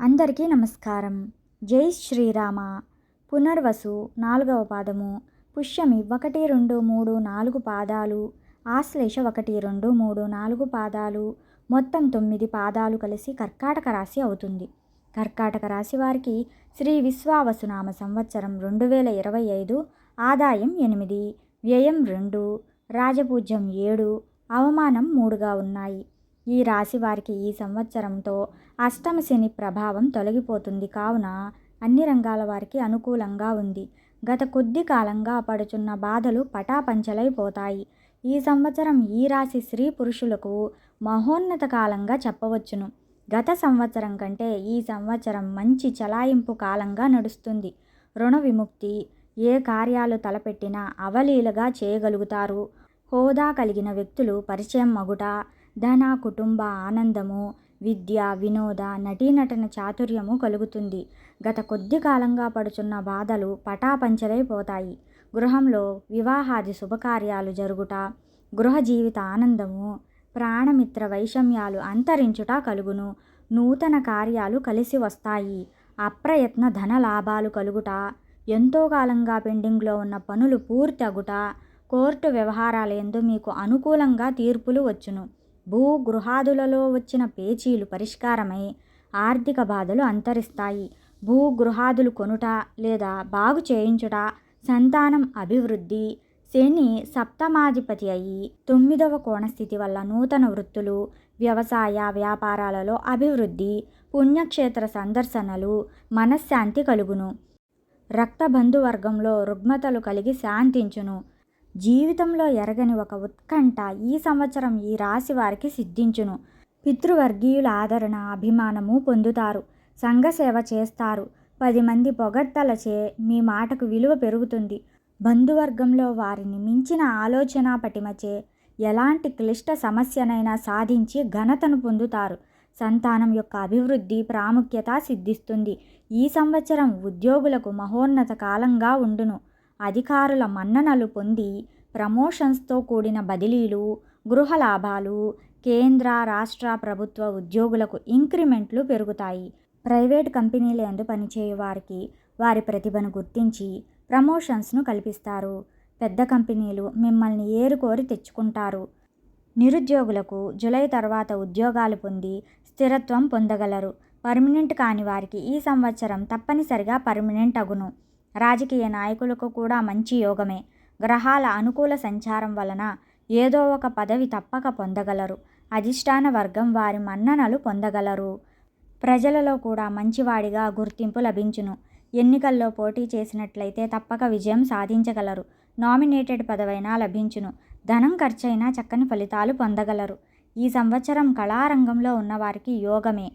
అందరికీ నమస్కారం. జై శ్రీరామ. పునర్వసు నాలుగవ పాదము. పుష్యమి ఒకటి రెండు మూడు నాలుగు పాదాలు. ఆశ్లేష ఒకటి రెండు మూడు నాలుగు పాదాలు. మొత్తం తొమ్మిది పాదాలు కలిసి కర్కాటక రాశి అవుతుంది. కర్కాటక రాశి వారికి శ్రీ విశ్వావసునామ సంవత్సరం రెండు వేల ఇరవై ఐదు ఆదాయం ఎనిమిది వ్యయం రెండు రాజపూజ్యం ఏడు అవమానం మూడుగా ఉన్నాయి. ఈ రాశి వారికి ఈ సంవత్సరంతో అష్టమ శని ప్రభావం తొలగిపోతుంది కావున అన్ని రంగాల వారికి అనుకూలంగా ఉంది. గత కొద్ది కాలంగా పడుచున్న బాధలు పటాపంచలైపోతాయి. ఈ సంవత్సరం ఈ రాశి స్త్రీ పురుషులకు మహోన్నత కాలంగా చెప్పవచ్చును. గత సంవత్సరం కంటే ఈ సంవత్సరం మంచి చలాయింపు కాలంగా నడుస్తుంది. రుణ విముక్తి ఏ కార్యాలు తలపెట్టినా అవలీలగా చేయగలుగుతారు. హోదా కలిగిన వ్యక్తులు పరిచయం మగుట ధన కుటుంబ ఆనందము విద్య వినోద నటీనటన చాతుర్యము కలుగుతుంది. గత కొద్ది కాలంగా పడుచున్న బాధలు పటాపంచలైపోతాయి. గృహంలో వివాహాది శుభకార్యాలు జరుగుట గృహ జీవిత ఆనందము ప్రాణమిత్ర వైషమ్యాలు అంతరించుట కలుగును. నూతన కార్యాలు కలిసి వస్తాయి. అప్రయత్న ధన లాభాలు కలుగుట ఎంతో కాలంగా పెండింగ్లో ఉన్న పనులు పూర్తి అగుట కోర్టు వ్యవహారాల ఎందు మీకు అనుకూలంగా తీర్పులు వచ్చును. భూగృహాదులలో వచ్చిన పేచీలు పరిష్కారమై ఆర్థిక బాధలు అంతరిస్తాయి. భూగృహాదులు కొనుట లేదా బాగు చేయించుట సంతానం అభివృద్ధి. శని సప్తమాధిపతి అయి తొమ్మిదవ కోణస్థితి వల్ల నూతన వృత్తులు వ్యవసాయ వ్యాపారాలలో అభివృద్ధి పుణ్యక్షేత్ర సందర్శనలు మనశ్శాంతి కలుగును. రక్త బంధువర్గంలో రుగ్మతలు కలిగి శాంతించును. జీవితంలో ఎరగని ఒక ఉత్కంఠ ఈ సంవత్సరం ఈ రాశి వారికి సిద్ధించును. పితృవర్గీయుల ఆదరణ అభిమానము పొందుతారు. సంఘసేవ చేస్తారు. పది మంది పొగడ్తలచే మీ మాటకు విలువ పెరుగుతుంది. బంధువర్గంలో వారిని మించిన ఆలోచన పటిమచే ఎలాంటి క్లిష్ట సమస్యనైనా సాధించి ఘనతను పొందుతారు. సంతానం యొక్క అభివృద్ధి ప్రాముఖ్యత సిద్ధిస్తుంది. ఈ సంవత్సరం ఉద్యోగులకు మహోన్నత కాలంగా ఉండును. అధికారుల మన్ననలు పొంది ప్రమోషన్స్తో కూడిన బదిలీలు గృహ లాభాలు కేంద్ర రాష్ట్ర ప్రభుత్వ ఉద్యోగులకు ఇంక్రిమెంట్లు పెరుగుతాయి. ప్రైవేట్ కంపెనీల యందు పనిచేయు వారికి వారి ప్రతిభను గుర్తించి ప్రమోషన్స్ను కల్పిస్తారు. పెద్ద కంపెనీలు మిమ్మల్ని ఏరుకోరి తెచ్చుకుంటారు. నిరుద్యోగులకు జూలై తర్వాత ఉద్యోగాలు పొంది స్థిరత్వం పొందగలరు. పర్మనెంట్ కాని వారికి ఈ సంవత్సరం తప్పనిసరిగా పర్మనెంట్ అగును. రాజకీయ నాయకులకు కూడా మంచి యోగమే. గ్రహాల అనుకూల సంచారం వలన ఏదో ఒక పదవి తప్పక పొందగలరు. అధిష్టాన వర్గం వారి మన్ననలు పొందగలరు. ప్రజలలో కూడా మంచివాడిగా గుర్తింపు లభించును. ఎన్నికల్లో పోటీ చేసినట్లయితే తప్పక విజయం సాధించగలరు. నామినేటెడ్ పదవైనా లభించును. ధనం ఖర్చైనా చక్కని ఫలితాలు పొందగలరు. ఈ సంవత్సరం కళారంగంలో ఉన్నవారికి యోగమే.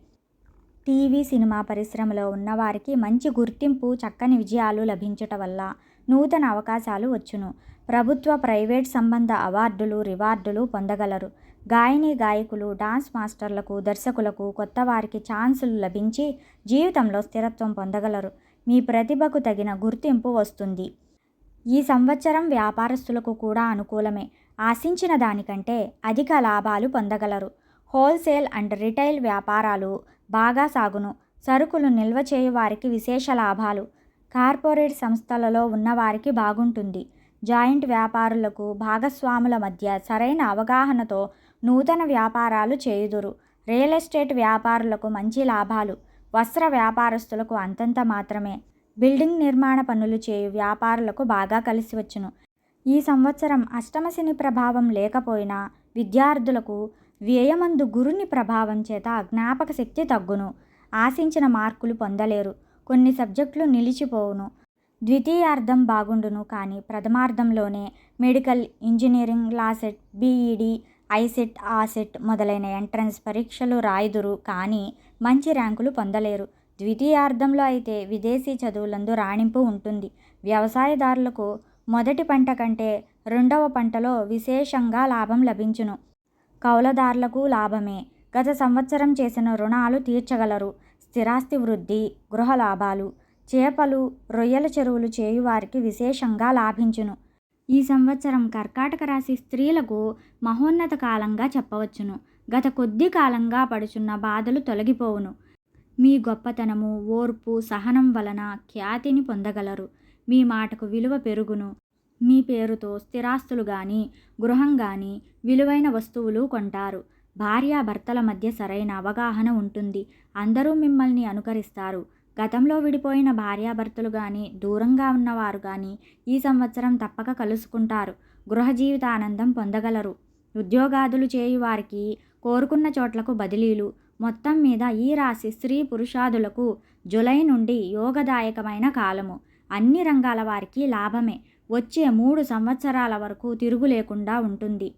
టీవీ సినిమా పరిశ్రమలో ఉన్నవారికి మంచి గుర్తింపు చక్కని విజయాలు లభించట వల్ల నూతన అవకాశాలు వచ్చును. ప్రభుత్వ ప్రైవేట్ సంబంధ అవార్డులు రివార్డులు పొందగలరు. గాయని గాయకులు డాన్స్ మాస్టర్లకు దర్శకులకు కొత్త వారికి ఛాన్సులు లభించి జీవితంలో స్థిరత్వం పొందగలరు. మీ ప్రతిభకు తగిన గుర్తింపు వస్తుంది. ఈ సంవత్సరం వ్యాపారస్తులకు కూడా అనుకూలమే. ఆశించిన దానికంటే అధిక లాభాలు పొందగలరు. హోల్సేల్ అండ్ రిటైల్ వ్యాపారాలు బాగా సాగును. సరుకులు నిల్వ చేయువారికి విశేష లాభాలు. కార్పొరేట్ సంస్థలలో ఉన్నవారికి బాగుంటుంది. జాయింట్ వ్యాపారులకు భాగస్వాముల మధ్య సరైన అవగాహనతో నూతన వ్యాపారాలు చేయుదురు. రియల్ ఎస్టేట్ వ్యాపారులకు మంచి లాభాలు. వస్త్ర వ్యాపారస్తులకు అంతంత మాత్రమే. బిల్డింగ్ నిర్మాణ పనులు చేయు వ్యాపారులకు బాగా కలిసి వచ్చును. ఈ సంవత్సరం అష్టమశని ప్రభావం లేకపోయినా విద్యార్థులకు వ్యయమందు గురుని ప్రభావం చేత జ్ఞాపక శక్తి తగ్గును. ఆశించిన మార్కులు పొందలేరు. కొన్ని సబ్జెక్టులు నిలిచిపోవును. ద్వితీయార్థం బాగుండును కానీ ప్రథమార్థంలోనే medical engineering LAWCET B Ed ICET asset మొదలైన ఎంట్రన్స్ పరీక్షలు రాయుదురు కానీ మంచి ర్యాంకులు పొందలేరు. ద్వితీయార్థంలో అయితే విదేశీ చదువులందు రాణింపు ఉంటుంది. వ్యవసాయదారులకు మొదటి పంట కంటే రెండవ పంటలో విశేషంగా లాభం లభించును. కౌలదారులకు లాభమే. గత సంవత్సరం చేసిన రుణాలు తీర్చగలరు. స్థిరాస్తి వృద్ధి గృహ లాభాలు చేపలు రొయ్యల చెరువులు చేయువారికి విశేషంగా లాభించును. ఈ సంవత్సరం కర్కాటక రాశి స్త్రీలకు మహోన్నత కాలంగా చెప్పవచ్చును. గత కొద్ది కాలంగా పడుచున్న బాధలు తొలగిపోవును. మీ గొప్పతనము ఓర్పు సహనం వలన ఖ్యాతిని పొందగలరు. మీ మాటకు విలువ పెరుగును. మీ పేరుతో స్థిరాస్తులు కానీ గృహం కానీ విలువైన వస్తువులు కొంటారు. భార్యాభర్తల మధ్య సరైన అవగాహన ఉంటుంది. అందరూ మిమ్మల్ని అనుకరిస్తారు. గతంలో విడిపోయిన భార్యాభర్తలు కానీ దూరంగా ఉన్నవారు కానీ ఈ సంవత్సరం తప్పక కలుసుకుంటారు. గృహ జీవిత ఆనందం పొందగలరు. ఉద్యోగాదులు చేయు వారికి కోరుకున్న చోట్లకు బదిలీలు. మొత్తం మీద ఈ రాశి స్త్రీ పురుషాదులకు జులై నుండి యోగదాయకమైన కాలము. అన్ని రంగాల వారికి లాభమే. వచ్చే మూడు సంవత్సరాల వరకు తిరుగు లేకుండా ఉంటుంది.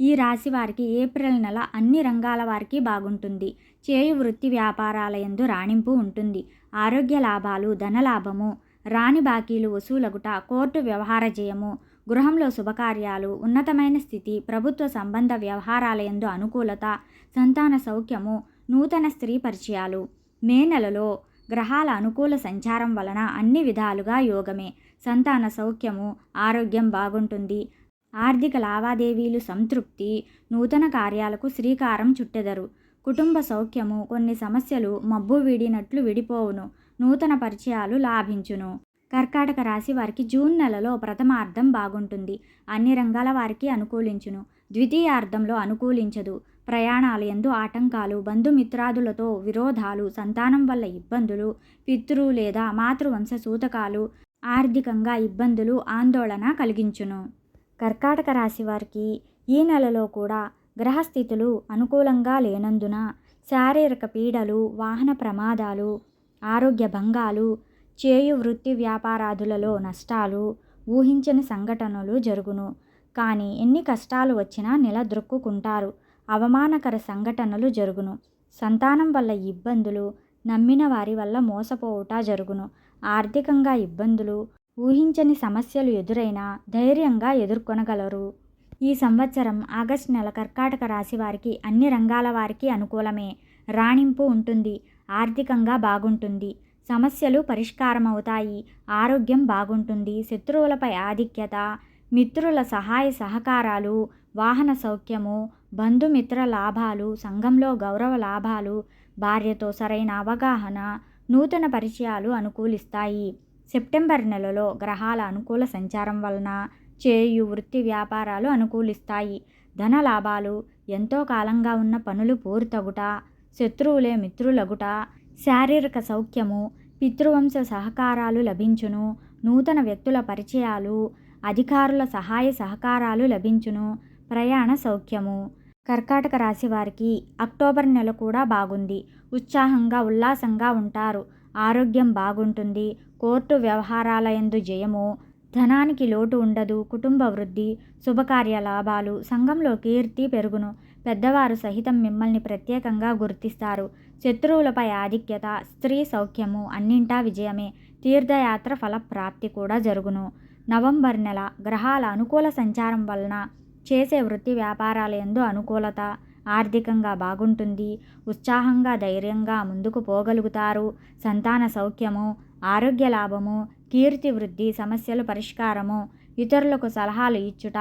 ఈ రాశి వారికి ఏప్రిల్ నెల అన్ని రంగాల వారికి బాగుంటుంది. చేయు వృత్తి వ్యాపారాల ఎందు రాణింపు ఉంటుంది. ఆరోగ్య లాభాలు ధనలాభము రాణి బాకీలు వసూలగుట కోర్టు వ్యవహార జయము గృహంలో శుభకార్యాలు ఉన్నతమైన స్థితి ప్రభుత్వ సంబంధ వ్యవహారాల ఎందు అనుకూలత సంతాన సౌఖ్యము నూతన స్త్రీ పరిచయాలు. మే నెలలో గ్రహాల అనుకూల సంచారం వలన అన్ని విధాలుగా యోగమే. సంతాన సౌఖ్యము ఆరోగ్యం బాగుంటుంది. ఆర్థిక లావాదేవీలు సంతృప్తి నూతన కార్యాలకు శ్రీకారం చుట్టెదరు. కుటుంబ సౌఖ్యము కొన్ని సమస్యలు మబ్బు వీడినట్లు విడిపోవును నూతన పరిచయాలు లాభించును. కర్కాటక రాశి వారికి జూన్ నెలలో ప్రథమార్థం బాగుంటుంది. అన్ని రంగాల వారికి అనుకూలించును. ద్వితీయార్థంలో అనుకూలించదు. ప్రయాణాలు ఎందు ఆటంకాలు బంధుమిత్రాదులతో విరోధాలు సంతానం వల్ల ఇబ్బందులు పితృ లేదా మాతృవంశ సూతకాలు ఆర్థికంగా ఇబ్బందులు ఆందోళన కలిగించును. కర్కాటక రాశి వారికి ఈ నెలలో కూడా గ్రహస్థితులు అనుకూలంగా లేనందున శారీరక పీడలు వాహన ప్రమాదాలు ఆరోగ్య భంగాలు చేయు వృత్తి వ్యాపారాదులలో నష్టాలు ఊహించని సంఘటనలు జరుగును. కానీ ఎన్ని కష్టాలు వచ్చినా నిలదొక్కుంటారు అవమానకర సంఘటనలు జరుగును. సంతానం వల్ల ఇబ్బందులు నమ్మిన వారి వల్ల మోసపోవుట జరుగును. ఆర్థికంగా ఇబ్బందులు ఊహించని సమస్యలు ఎదురైనా ధైర్యంగా ఎదుర్కొనగలరు. ఈ సంవత్సరం ఆగస్టు నెల కర్కాటక రాశి వారికి అన్ని రంగాల వారికి అనుకూలమే. రాణింపు ఉంటుంది ఆర్థికంగా బాగుంటుంది. సమస్యలు పరిష్కారం అవుతాయి ఆరోగ్యం బాగుంటుంది శత్రువులపై ఆధిక్యత మిత్రుల సహాయ సహకారాలు వాహన సౌఖ్యము బంధుమిత్ర లాభాలు సంఘంలో గౌరవ లాభాలు భార్యతో సరైన అవగాహన నూతన పరిచయాలు అనుకూలిస్తాయి. సెప్టెంబర్ నెలలో గ్రహాల అనుకూల సంచారం వలన చేయు వృత్తి వ్యాపారాలు అనుకూలిస్తాయి. ధన లాభాలు ఎంతో కాలంగా ఉన్న పనులు పూర్తగుట శత్రువులే మిత్రులగుట శారీరక సౌఖ్యము పితృవంశ సహకారాలు లభించును నూతన వ్యక్తుల పరిచయాలు అధికారుల సహాయ సహకారాలు లభించును ప్రయాణ సౌఖ్యము. కర్కాటక రాశి వారికి అక్టోబర్ నెల కూడా బాగుంది. ఉత్సాహంగా ఉల్లాసంగా ఉంటారు. ఆరోగ్యం బాగుంటుంది. కోర్టు వ్యవహారాల ఎందు జయము ధనానికి లోటు ఉండదు. కుటుంబ వృద్ధి శుభకార్య లాభాలు సంఘంలో కీర్తి పెరుగును. పెద్దవారు సహితం మిమ్మల్ని ప్రత్యేకంగా గుర్తిస్తారు. శత్రువులపై ఆధిక్యత స్త్రీ సౌఖ్యము అన్నింటా విజయమే. తీర్థయాత్ర ఫలప్రాప్తి కూడా జరుగును. నవంబర్ నెల గ్రహాల అనుకూల సంచారం వలన చేసే వృత్తి వ్యాపారాల ఎందు అనుకూలత ఆర్థికంగా బాగుంటుంది. ఉత్సాహంగా ధైర్యంగా ముందుకు పోగలుగుతారు. సంతాన సౌఖ్యము ఆరోగ్య లాభము కీర్తి వృద్ధి సమస్యల పరిష్కారము ఇతరులకు సలహాలు ఇచ్చుట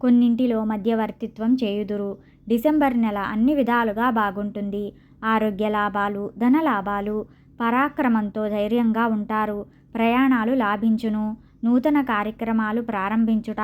కొన్నింటిలో మధ్యవర్తిత్వం చేయుదురు. డిసెంబర్ నెల అన్ని విధాలుగా బాగుంటుంది. ఆరోగ్య లాభాలు ధన లాభాలు పరాక్రమంతో ధైర్యంగా ఉంటారు. ప్రయాణాలు లాభించును. నూతన కార్యక్రమాలు ప్రారంభించుట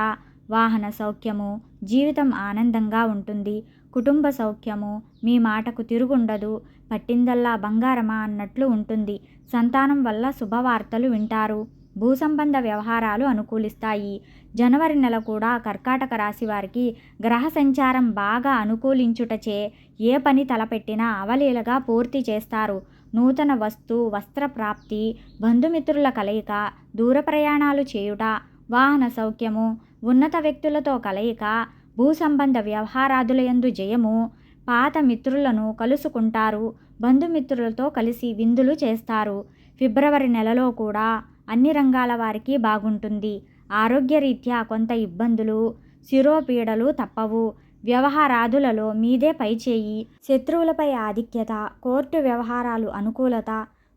వాహన సౌఖ్యము జీవితం ఆనందంగా ఉంటుంది. కుటుంబ సౌఖ్యము మీ మాటకు తిరుగుండదు. పట్టిందల్లా బంగారమా అన్నట్లు ఉంటుంది. సంతానం వల్ల శుభవార్తలు వింటారు. భూసంబంధ వ్యవహారాలు అనుకూలిస్తాయి. జనవరి నెల కూడా కర్కాటక రాశి వారికి గ్రహ సంచారం బాగా అనుకూలించుటచే ఏ పని తలపెట్టినా అవలీలగా పూర్తి చేస్తారు. నూతన వస్తు వస్త్ర ప్రాప్తి బంధుమిత్రుల కలయిక దూర ప్రయాణాలు చేయుట వాహన సౌఖ్యము ఉన్నత వ్యక్తులతో కలయిక భూ సంబంధ వ్యవహారాదులయందు జయము పాత మిత్రులను కలుసుకుంటారు బంధుమిత్రులతో కలిసి విందులు చేస్తారు. ఫిబ్రవరి నెలలో కూడా అన్ని రంగాల వారికి బాగుంటుంది. ఆరోగ్యరీత్యా కొంత ఇబ్బందులు శిరోపీడలు తప్పవు. వ్యవహారాదులలో మీదే పైచేయి శత్రువులపై ఆధిక్యత కోర్టు వ్యవహారాలు అనుకూలత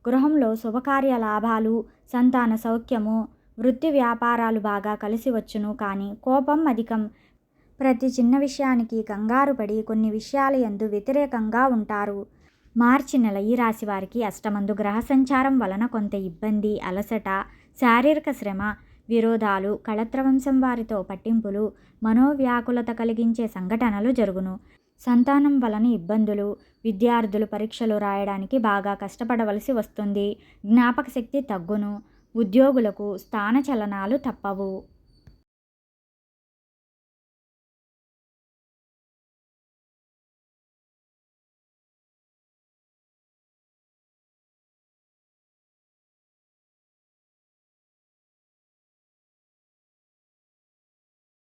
గృహంలో శుభకార్య లాభాలు సంతాన సౌఖ్యము వృత్తి వ్యాపారాలు బాగా కలిసి వచ్చును కానీ కోపం అధికం. ప్రతి చిన్న విషయానికి కంగారు పడి కొన్ని విషయాల ఎందు వ్యతిరేకంగా ఉంటారు. మార్చి నెల ఈ రాశి వారికి అష్టమందు గ్రహ సంచారం వలన కొంత ఇబ్బంది అలసట శారీరక శ్రమ విరోధాలు కళత్రవంశం వారితో పట్టింపులు మనోవ్యాకులత కలిగించే సంఘటనలు జరుగును. సంతానం వలన ఇబ్బందులు విద్యార్థులు పరీక్షలు రాయడానికి బాగా కష్టపడవలసి వస్తుంది. జ్ఞాపక శక్తి తగ్గును. ఉద్యోగులకు స్థానచలనాలు తప్పవు.